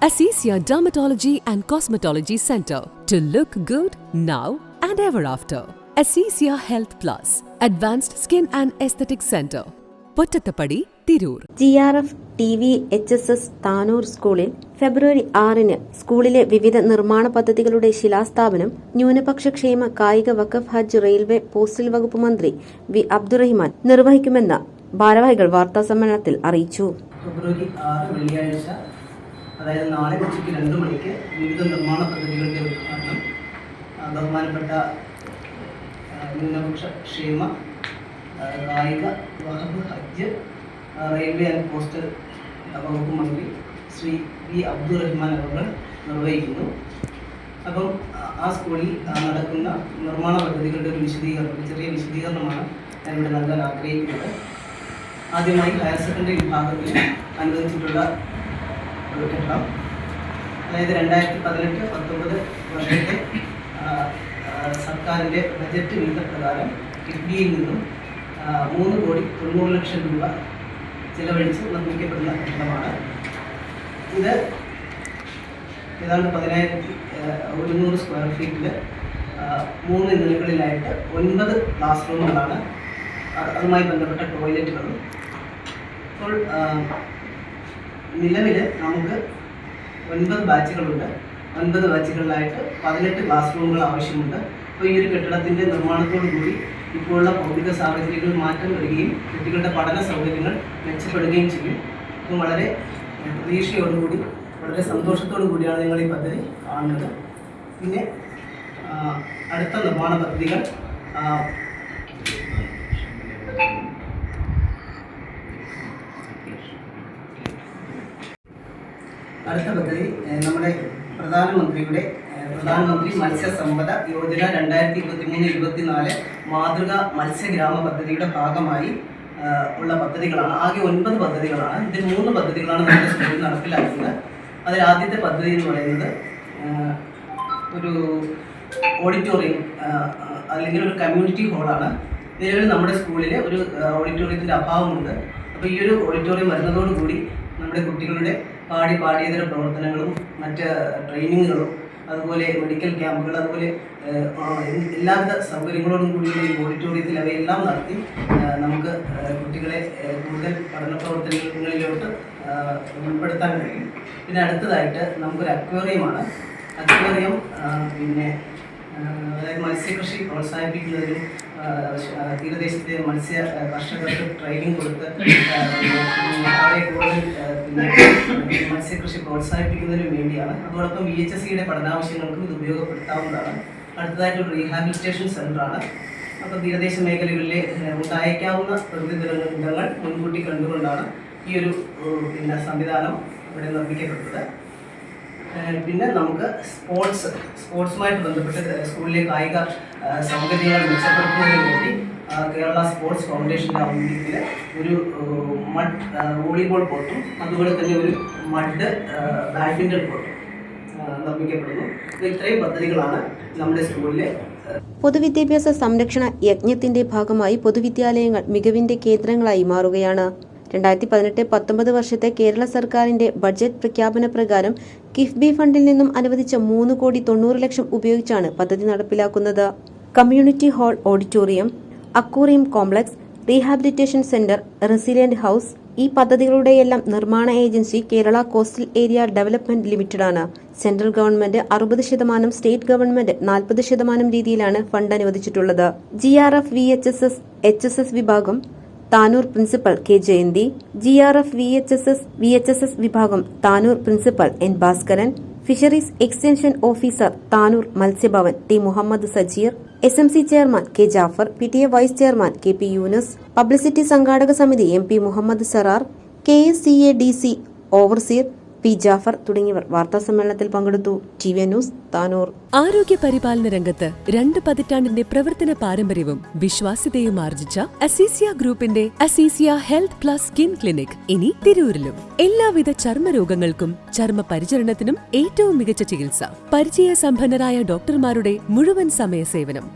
Assisia Dermatology and Cosmetology Center. To look good now and ever after. Assisia Health Plus. Advanced Skin and Aesthetic Center. Pottathappadi Tirur G R F T V H S S Tanur സ്കൂളിൽ ഫെബ്രുവരി ആറിന് സ്കൂളിലെ വിവിധ നിർമ്മാണ പദ്ധതികളുടെ ശിലാസ്ഥാപനം ന്യൂനപക്ഷ ക്ഷേമ കായിക വഖഫ് ഹജ്ജ് റെയിൽവേ പോസ്റ്റൽ വകുപ്പ് മന്ത്രി വി അബ്ദുറഹിമാൻ നിർവഹിക്കുമെന്ന് ഭാരവാഹികൾ വാർത്താസമ്മേളനത്തിൽ അറിയിച്ചു ഫെബ്രുവരി ആറ് വെള്ളിയാഴ്ച അതായത് നാളെ ഉച്ചയ്ക്ക് രണ്ട് മണിക്ക് വിവിധ നിർമ്മാണ പദ്ധതികളുടെ ഉദ്ഘാടനം ബഹുമാനപ്പെട്ട ന്യൂനപക്ഷ ക്ഷേമ കായിക വഹബ് ഹജ്ജ് റെയിൽവേ ആൻഡ് പോസ്റ്റൽ വകുപ്പ് മന്ത്രി ശ്രീ വി അബ്ദുറഹ്മാൻ അവർ നിർവഹിക്കുന്നു. അപ്പം ആ സ്കൂളിൽ നടക്കുന്ന നിർമ്മാണ പദ്ധതികളുടെ ഒരു വിശദീകരണം ഒരു ചെറിയ വിശദീകരണമാണ് ഞാൻ ഇവിടെ നൽകാൻ ആഗ്രഹിക്കുന്നത്. ആദ്യമായി ഹയർ സെക്കൻഡറി വിഭാഗത്തിൽ അനുവദിച്ചിട്ടുള്ള ഒരു അതായത് രണ്ടായിരത്തി പതിനെട്ട് പത്തൊമ്പത് വർഷത്തെ സർക്കാരിന്റെ ബജറ്റ് വിഹിതപ്രകാരം കിഫ്ബിയിൽ നിന്നും ആ, മൂന്ന് കോടി തൊണ്ണൂറ് ലക്ഷം രൂപ ചിലവഴിച്ച് നിർമ്മിക്കപ്പെടുന്ന കെട്ടിടമാണ്. ഇത് ഏതാണ്ട് പതിനായിരത്തി ഒരുന്നൂറ് സ്ക്വയർ ഫീറ്റിൽ മൂന്ന് നിലകളിലായിട്ട് ഒൻപത് ക്ലാസ് റൂമുകളാണ് അതുമായി ബന്ധപ്പെട്ട ടോയ്ലറ്റുകളും. ഇപ്പോൾ നിലവിൽ നമുക്ക് ഒൻപത് ബാച്ചുകളുണ്ട്. ഒൻപത് ബാച്ചുകളിലായിട്ട് പതിനെട്ട് ക്ലാസ് റൂമുകൾ ആവശ്യമുണ്ട്. അപ്പോൾ ഈ ഒരു കെട്ടിടത്തിന്റെ നിർമ്മാണത്തോടു കൂടി ഇപ്പോഴുള്ള ഭൗതിക സാഹചര്യങ്ങൾ മാറ്റം വരികയും കുട്ടികളുടെ പഠന സൗകര്യങ്ങൾ മെച്ചപ്പെടുകയും ചെയ്യും. അപ്പം വളരെ പ്രതീക്ഷയോടുകൂടി വളരെ സന്തോഷത്തോടു കൂടിയാണ് നിങ്ങൾ ഈ പദ്ധതി കാണുന്നത്. പിന്നെ അടുത്ത നിർമ്മാണ പദ്ധതികൾ അടുത്ത പദ്ധതി നമ്മുടെ പ്രധാനമന്ത്രിയുടെ പ്രധാനമന്ത്രി മത്സ്യസമ്പദ യോജന രണ്ടായിരത്തി ഇരുപത്തി മൂന്ന് ഇരുപത്തി നാല് മാതൃക മത്സ്യഗ്രാമ പദ്ധതിയുടെ ഭാഗമായി ഉള്ള പദ്ധതികളാണ്. ആകെ ഒൻപത് പദ്ധതികളാണ്. ഇതിൽ മൂന്ന് പദ്ധതികളാണ് നമ്മുടെ സ്കൂളിൽ നടപ്പിലാക്കുന്നത്. അതിൽ ആദ്യത്തെ പദ്ധതി എന്ന് പറയുന്നത് ഒരു ഓഡിറ്റോറിയം അല്ലെങ്കിൽ ഒരു കമ്മ്യൂണിറ്റി ഹോളാണ്. നിലവിൽ നമ്മുടെ സ്കൂളിൽ ഒരു ഓഡിറ്റോറിയത്തിന്റെ അഭാവമുണ്ട്. അപ്പോൾ ഈ ഒരു ഓഡിറ്റോറിയം വരുന്നതോടുകൂടി നമ്മുടെ കുട്ടികളുടെ പാടി പാഠ്യേതര പ്രവർത്തനങ്ങളും മറ്റ് ട്രെയിനിങ്ങുകളും അതുപോലെ മെഡിക്കൽ ക്യാമ്പുകൾ അതുപോലെ എല്ലാവിധ സൗകര്യങ്ങളോടും കൂടി ഈ ഓഡിറ്റോറിയത്തിൽ അവയെല്ലാം നടത്തി നമുക്ക് കുട്ടികളെ കൂടുതൽ പഠന പ്രവർത്തനങ്ങളിലോട്ട് ഉൾപ്പെടുത്താൻ കഴിയും. പിന്നെ അടുത്തതായിട്ട് നമുക്കൊരു അക്വേറിയമാണ് അക്വേറിയം പിന്നെ അതായത് മത്സ്യകൃഷി പ്രോത്സാഹിപ്പിക്കുന്നതിനും തീരദേശത്തെ മത്സ്യ കർഷകർക്ക് ട്രെയിനിങ് കൊടുത്ത് അവരെ കൂടുതൽ പിന്നെ മത്സ്യകൃഷി പ്രോത്സാഹിപ്പിക്കുന്നതിനും വേണ്ടിയാണ്. അതോടൊപ്പം വി എച്ച് എസ് സിയുടെ പഠനാവശ്യങ്ങൾക്കും ഇത് ഉപയോഗപ്പെടുത്താവുന്നതാണ്. അടുത്തതായിട്ട് ഒരു റീഹാബിലിറ്റേഷൻ സെന്ററാണ് അപ്പോൾ തീരദേശ മേഖലകളിലെ ഉണ്ടായേക്കാവുന്ന പ്രകൃതി ദുരന്തങ്ങൾ മുൻകൂട്ടി കണ്ടുകൊണ്ടാണ് ഈ ഒരു പിന്നെ സംവിധാനം ഇവിടെ നിർമ്മിക്കപ്പെട്ടത്. പിന്നെ നമുക്ക് സ്പോർട്സ് സ്പോർട്സുമായിട്ട് ബന്ധപ്പെട്ട് സ്കൂളിലെ കായിക സൗകര്യങ്ങൾ മെച്ചപ്പെടുത്തുന്നതിന് വേണ്ടി കേരള സ്പോർട്സ് ഫൗണ്ടേഷന്റെ ആഭിമുഖ്യത്തിൽ ഒരു മഡ് വോളിബോൾ കോർട്ടും അതുപോലെ തന്നെ ഒരു മഡ് ബാഡ്മിന്റൺ കോർട്ടും നിർമ്മിക്കപ്പെടുന്നു. ഇത്രയും പദ്ധതികളാണ് നമ്മുടെ സ്കൂളിലെ പൊതുവിദ്യാഭ്യാസ സംരക്ഷണ യജ്ഞത്തിന്റെ ഭാഗമായി പൊതുവിദ്യാലയങ്ങൾ മികവിന്റെ കേന്ദ്രങ്ങളായി മാറുകയാണ്. രണ്ടായിരത്തി പതിനെട്ട് പത്തൊമ്പത് വർഷത്തെ കേരള സർക്കാരിന്റെ ബഡ്ജറ്റ് പ്രഖ്യാപന പ്രകാരം കിഫ്ബി ഫണ്ടിൽ നിന്നും അനുവദിച്ച മൂന്ന് കോടി തൊണ്ണൂറ് ലക്ഷം ഉപയോഗിച്ചാണ് പദ്ധതി നടപ്പിലാക്കുന്നത്. Community hall auditorium aquarium complex rehabilitation centre resilient house ഈ പദ്ധതികളുടെയെല്ലാം നിർമ്മാണ agency Kerala coastal area development limited ആണ് സെൻട്രൽ ഗവൺമെന്റ് അറുപത് ശതമാനം സ്റ്റേറ്റ് ഗവൺമെന്റ് നാൽപ്പത് ശതമാനം രീതിയിലാണ് fund അനുവദിച്ചിട്ടുള്ളത്. G R F V H S S H S S വിഭാഗം Tanur principal K Jayanthi G R F V H S S V H S S വിഭാഗം Tanur principal N Bhaskaran fisheries extension officer Tanur Matsyabhavan T Muhammad Sajeer S M C chairman K Jafar P T A vice chairman K P Yunus publicity സംഘാടക സമിതി M P Muhammad Sarar K S C A D C overseer P Jafar തുടങ്ങിയവർ വാർത്താ സമ്മേളനത്തിൽ പങ്കെടുത്തു. T V news Tanur. ആരോഗ്യ പരിപാലന രംഗത്ത് രണ്ട് പതിറ്റാണ്ടിന്റെ പ്രവർത്തന പാരമ്പര്യവും വിശ്വാസ്യതയും ആർജിച്ച അസീസിയ ഗ്രൂപ്പിന്റെ Aziziya health plus skin clinic ഇനി തിരൂരിലും. എല്ലാവിധ ചർമ്മരോഗങ്ങൾക്കും ചർമ്മ പരിചരണത്തിനും ഏറ്റവും മികച്ച ചികിത്സ. പരിചയ സമ്പന്നരായ ഡോക്ടർമാരുടെ മുഴുവൻ സമയ സേവനം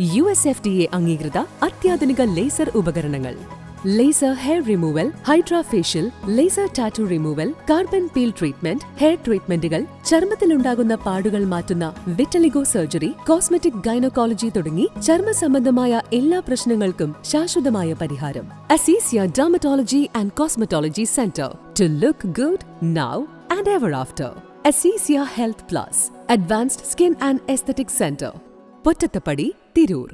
U S F D A അംഗീകൃത അത്യാധുനിക ലേസർ ഉപകരണങ്ങൾ. Laser hair removal hydra facial laser tattoo removal carbon peel treatment hair ട്രീറ്റ്മെന്റുകൾ ചർമ്മത്തിലുണ്ടാകുന്ന പാടുകൾ മാറ്റുന്ന വിറ്റലിഗോ സർജറി കോസ്മെറ്റിക് ഗൈനക്കോളജി തുടങ്ങി ചർമ്മ സംബന്ധമായ എല്ലാ പ്രശ്നങ്ങൾക്കും ശാശ്വതമായ പരിഹാരം. Aziziya dermatology and cosmetology centre to look good now and ever after Aziziya health plus advanced skin and aesthetic centre Pottathappadi Tirur